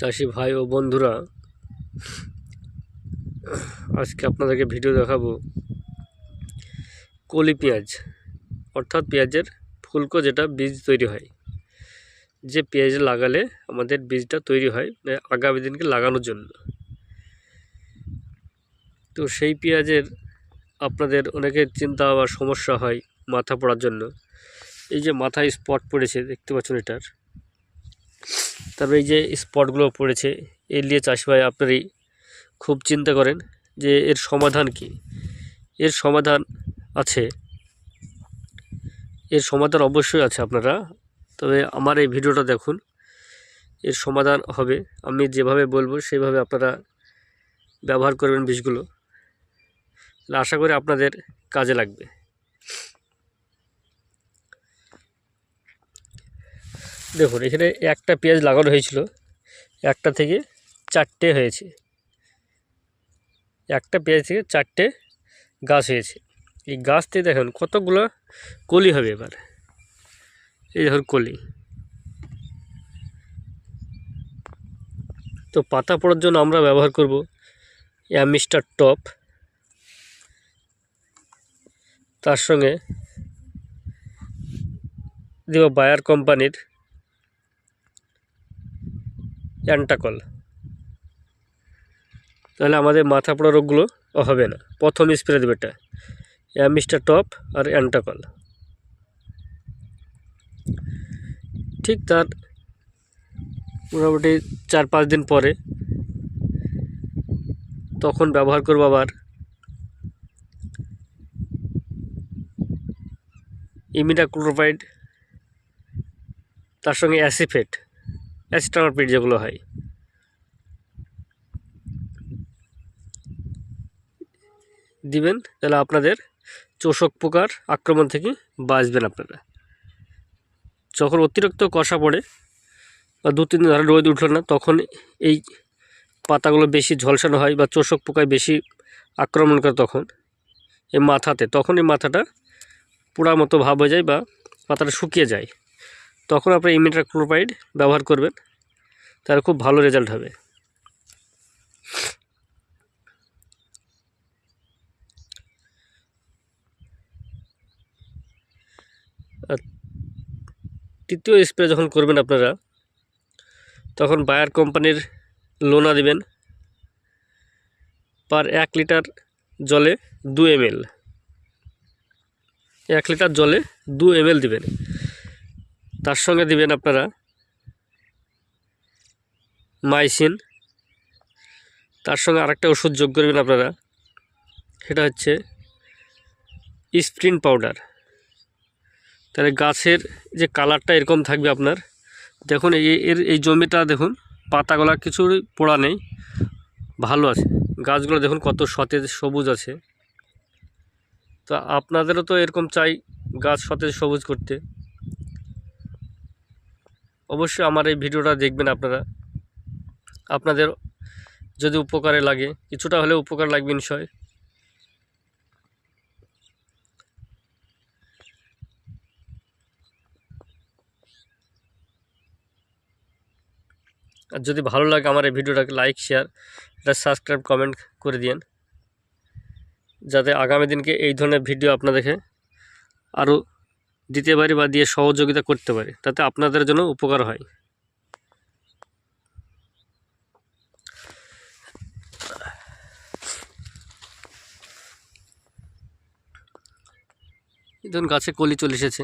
চাষি ভাই ও বন্ধুরা, আজকে আপনাদেরকে ভিডিও দেখাবো কলি পেঁয়াজ, অর্থাৎ পেঁয়াজের ফুলকো যেটা বীজ তৈরি হয়। যে পেঁয়াজ লাগালে আমাদের বীজটা তৈরি হয় আগামী দিনকে লাগানোর জন্য। তো সেই পেঁয়াজের আপনাদের অনেকের চিন্তা বা সমস্যা হয় মাথা পড়ার জন্য। এই যে মাথায় স্পট পড়েছে, দেখতে পাচ্ছেন এটার। তারপরে এই যে স্পটগুলো পড়েছে, এর নিয়ে চাষি ভাই আপনারই খুব চিন্তা করেন যে এর সমাধান কি। এর সমাধান আছে। এর সমাধান অবশ্যই আছে আপনারা, তবে আমার এই ভিডিওটা দেখুন, এর সমাধান হবে। আমি যেভাবে বলব সেভাবে আপনারা ব্যবহার করবেন তাহলে আশা করি আপনাদের কাজে লাগবে। দেখুন, এখানে একটা পেঁয়াজ লাগানো হয়েছিল। একটা থেকে চারটে হয়েছে। একটা পেঁয়াজ থেকে চারটে গাছ হয়েছে। এই গাছ থেকে দেখুন কতগুলো কলি হবে এবার। এই দেখুন কলি। তো পাতা পড়ার জন্য আমরা ব্যবহার করব অ্যামিস্টার টপ। তার সঙ্গে দেব বায়ার কোম্পানির অ্যান্টাকল। তাহলে আমাদের মাথা পোড়া রোগগুলো হবে না। প্রথম স্প্রে দেবে এটা। অ্যামিস্টার টপ আর অ্যান্টাকল। ঠিক তার মোটামুটি চার পাঁচ দিন পরে তখন ব্যবহার করব আবার। ইমিডাক্লোরোপাইড তার সঙ্গে অ্যাসিফেট। অ্যাসিটামাপিড যেগুলো হয়। দিবেন, তাহলে আপনাদের চোষক পোকার আক্রমণ থেকে বাঁচবেন আপনারা। যখন অতিরিক্ত কষা পড়ে বা দু তিন দিন ধরে রোদ উঠল না, তখন এই পাতাগুলো বেশি ঝলসানো হয় বা চোষক পোকায় বেশি আক্রমণ করে তখন এই মাথাতে, তখন এই মাথাটা পোড়া মতো ভাব হয়ে যায় বা পাতাটা শুকিয়ে যায়। তখন আপনি ইমিটাক্লোপাইড ব্যবহার করবেন তার খুব ভালো রেজাল্ট হবে। তৃতীয় স্প্রে যখন করবেন আপনারা, তখন বায়ার কোম্পানির লোনা দিবেন পার এক লিটার জলে দু এমএল। এক লিটার জলে দু এমএল দিবেন। তার সঙ্গে দিবেন আপনারা মাইসিন। তার সঙ্গে আরেকটা ওষুধ যোগ করবেন আপনারা। সেটা হচ্ছে স্প্রিন পাউডার। তাহলে গাছের যে কালারটা এরকম থাকবে আপনার। দেখুন, এই এর, এই জমিটা দেখুন, পাতাগুলা কিছু পোড়া নেই। ভালো আছে। গাছগুলো দেখুন কত সতেজ সবুজ আছে। তো আপনাদেরও তো এরকম চাই গাছ সতেজ সবুজ করতে। অবশ্যই আমার এই ভিডিওটা দেখবেন আপনারা। আপনাদের যদি উপকারে লাগে, কিছুটা হলেও উপকার লাগবে নিশ্চয় আর যদি ভালো লাগে আমার এই ভিডিওটাকে লাইক, শেয়ার, এটা সাবস্ক্রাইব, কমেন্ট করে দিন যাতে আগামী দিনকে এই ধরনের ভিডিও আপনাদেরকে আরও দিতে পারি বা দিয়ে সহযোগিতা করতে পারি, তাতে আপনাদের জন্য উপকার হয়। ধরুন গাছে কলি চলে এসেছে।